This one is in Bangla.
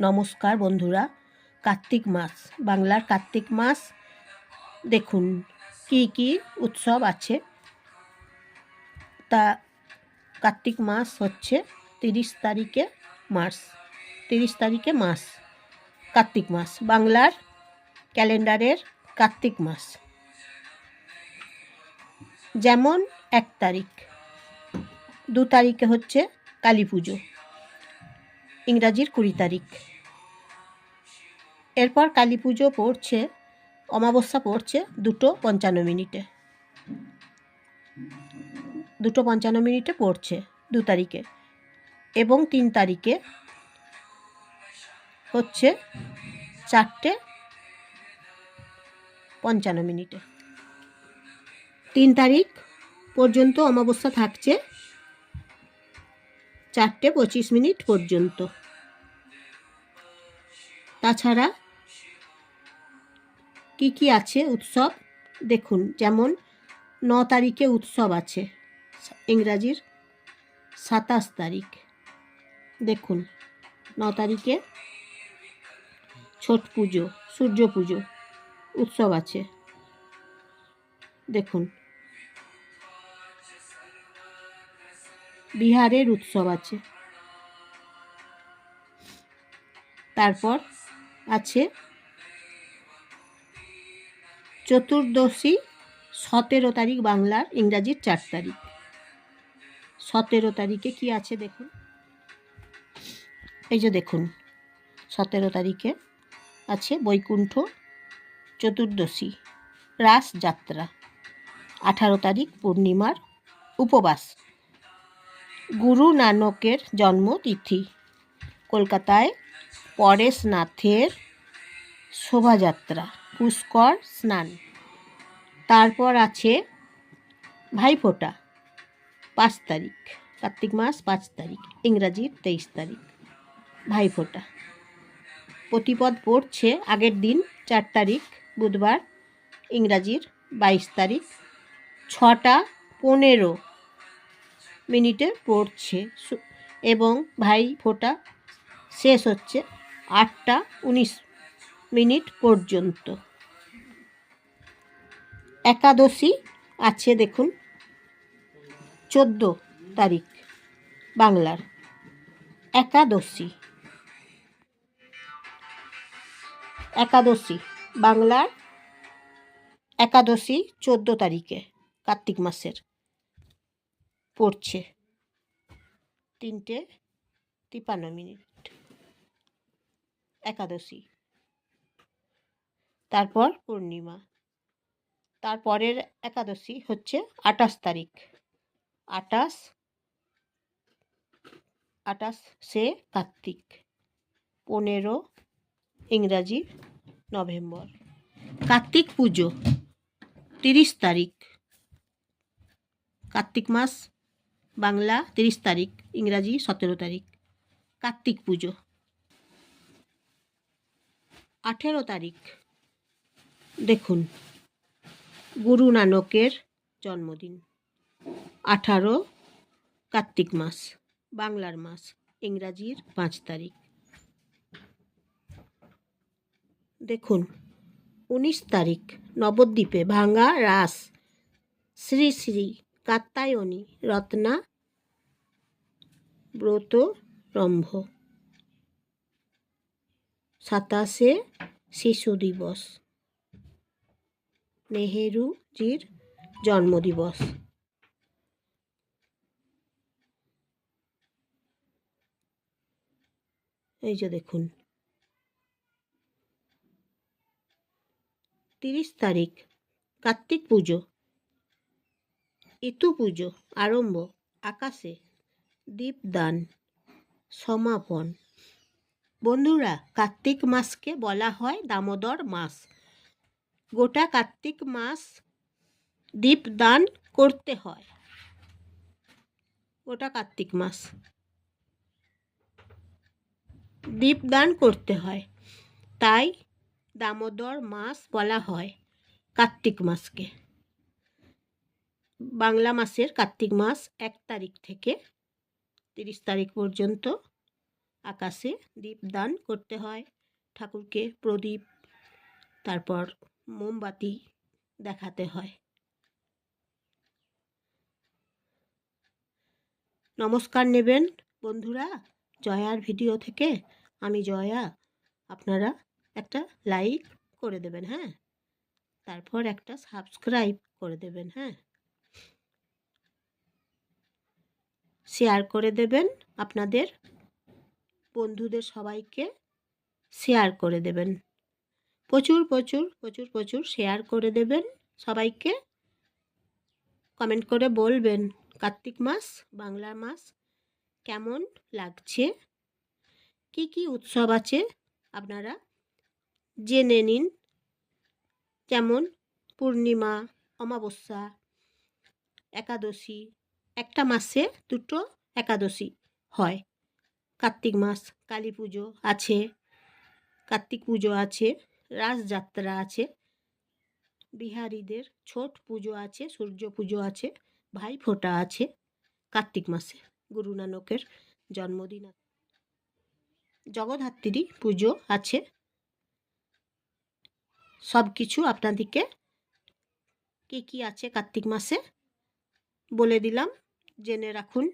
নমস্কার বন্ধুরা, কার্তিক মাস, বাংলার কার্তিক মাস। দেখুন, কি কি উৎসব আছে। তা, কার্তিক মাস হচ্ছে তিরিশ তারিখে মাস, তিরিশ তারিখে মাস, কার্তিক মাস, বাংলার ক্যালেন্ডারের কার্তিক মাস। যেমন এক তারিখ, দু তারিখে হচ্ছে কালী পুজো। ইংরাজির কুড়ি তারিখ। এরপর কালী পুজো পড়ছে, অমাবস্যা পড়ছে দুটো পঞ্চান্ন মিনিটে। দুটো পঞ্চান্ন মিনিটে পড়ছে দু তারিখে এবং তিন তারিখে হচ্ছে চারটে পঞ্চান্ন মিনিটে। তিন তারিখ পর্যন্ত অমাবস্যা থাকছে চারটে পঁচিশ মিনিট পর্যন্ত। তাছাড়া কি কি আছে উৎসব? দেখুন, যেমন ন তারিখে উৎসব আছে, ইংরাজির সাতাশ তারিখ। দেখুন, ন তারিখে ছট পুজো, সূর্য পুজো, উৎসব আছে। দেখুন বিহারের উৎসব আছে। তারপর আছে চতুর্দশী, সতেরো তারিখ বাংলার ইংরাজির চার তারিখ। সতেরো তারিখে কি আছে দেখুন? এই যে দেখুন, সতেরো তারিখে আছে বৈকুণ্ঠ চতুর্দশী, রাস যাত্রা। আঠারো তারিখ পূর্ণিমার উপবাস। গুরু নানকের জন্মতিথি। কলকাতায় পরেশনাথের শোভাযাত্রা, পুষ্কর স্নান। তারপর আছে ভাইফোঁটা, পাঁচ তারিখ, কার্তিক মাস পাঁচ তারিখ, ইংরাজির তেইশ তারিখ, ভাইফোঁটা। প্রতিপদ পড়ছে আগের দিন, চার তারিখ, বুধবার, ইংরাজির বাইশ তারিখ, ছটা পনেরো মিনিটে পড়ছে। এবং ভাই ফোঁটা শেষ হচ্ছে আটটা উনিশ মিনিট পর্যন্ত। একাদশী আছে দেখুন, চোদ্দ তারিখ বাংলার একাদশী। একাদশী বাংলার একাদশী চোদ্দ তারিখে কার্তিক মাসের। পড়ছে। তিনটে তিপান্ন মিনিট। একাদশী। তারপর পূর্ণিমা। তারপরের একাদশী হচ্ছে আঠাশ তারিখ। আঠাশ আঠাশ সে কার্তিক। পনেরো ইংরাজি নভেম্বর। কার্তিক পুজো, তিরিশ তারিখ। কার্তিক মাস বাংলা তিরিশ তারিখ, ইংরাজি সতেরো তারিখ। কার্তিক পুজো। আঠেরো তারিখ। দেখুন, গুরু নানকের জন্মদিন। আঠারো কার্তিক মাস, বাংলার মাস, ইংরাজির পাঁচ তারিখ। দেখুন, উনিশ তারিখ, নবদ্বীপে ভাঙ্গা রাস। শ্রী শ্রী কাত্তায়নী, রত্না ব্রত রম্ভ সাতাশে শিশু দিবস। নেহেরুজির জন্মদিবস। এই যে দেখুন। তিরিশ তারিখ, কার্তিক পুজো। ইতু পুজো আরম্ভ, আকাশে দীপদান, সমাপন। বন্ধুরা, কার্তিক মাসকে বলা হয় দামোদর মাস। গোটা কার্তিক মাস দীপদান করতে হয়। গোটা কার্তিক মাস দীপদান করতে হয়। তাই দামোদর মাস বলা হয় কার্তিক মাসকে। বাংলা মাসের কার্তিক মাস এক তারিখ থেকে তিরিশ তারিখ পর্যন্ত আকাশে দীপদান করতে হয়, ঠাকুরকে প্রদীপ, তারপর মোমবাতি দেখাতে হয়। নমস্কার নেবেন বন্ধুরা, জয়ার ভিডিও থেকে আমি জয়া, আপনারা একটা লাইক করে দেবেন হ্যাঁ? তারপর একটা সাবস্ক্রাইব করে দেবেন হ্যাঁ? শেয়ার করে দেবেন। আপনাদের বন্ধুদের সবাইকে শেয়ার করে দেবেন। প্রচুর প্রচুর প্রচুর প্রচুর শেয়ার করে দেবেন সবাইকে। কমেন্ট করে বলবেন কার্তিক মাস, বাংলা মাস কেমন লাগছে? কি কি উৎসব আছে? আপনারা জেনে নিন। যেমন পূর্ণিমা, অমাবস্যা, একাদশী একটা মাসে দুটো একাদশী হয়। কার্তিক মাস, কালী পুজো আছে, কার্তিক পুজো আছে, রাসযাত্রা আছে, বিহারীদের ছট পুজো আছে, সূর্য পুজো আছে, ভাই ফোঁটা আছে কার্তিক মাসে, গুরু নানকের জন্মদিন আছে। জগদ্ধাত্রী পুজো আছে। সব কিছু আপনাদেরকে কী কী আছে কার্তিক মাসে বলে দিলাম। জেনে রাখুন।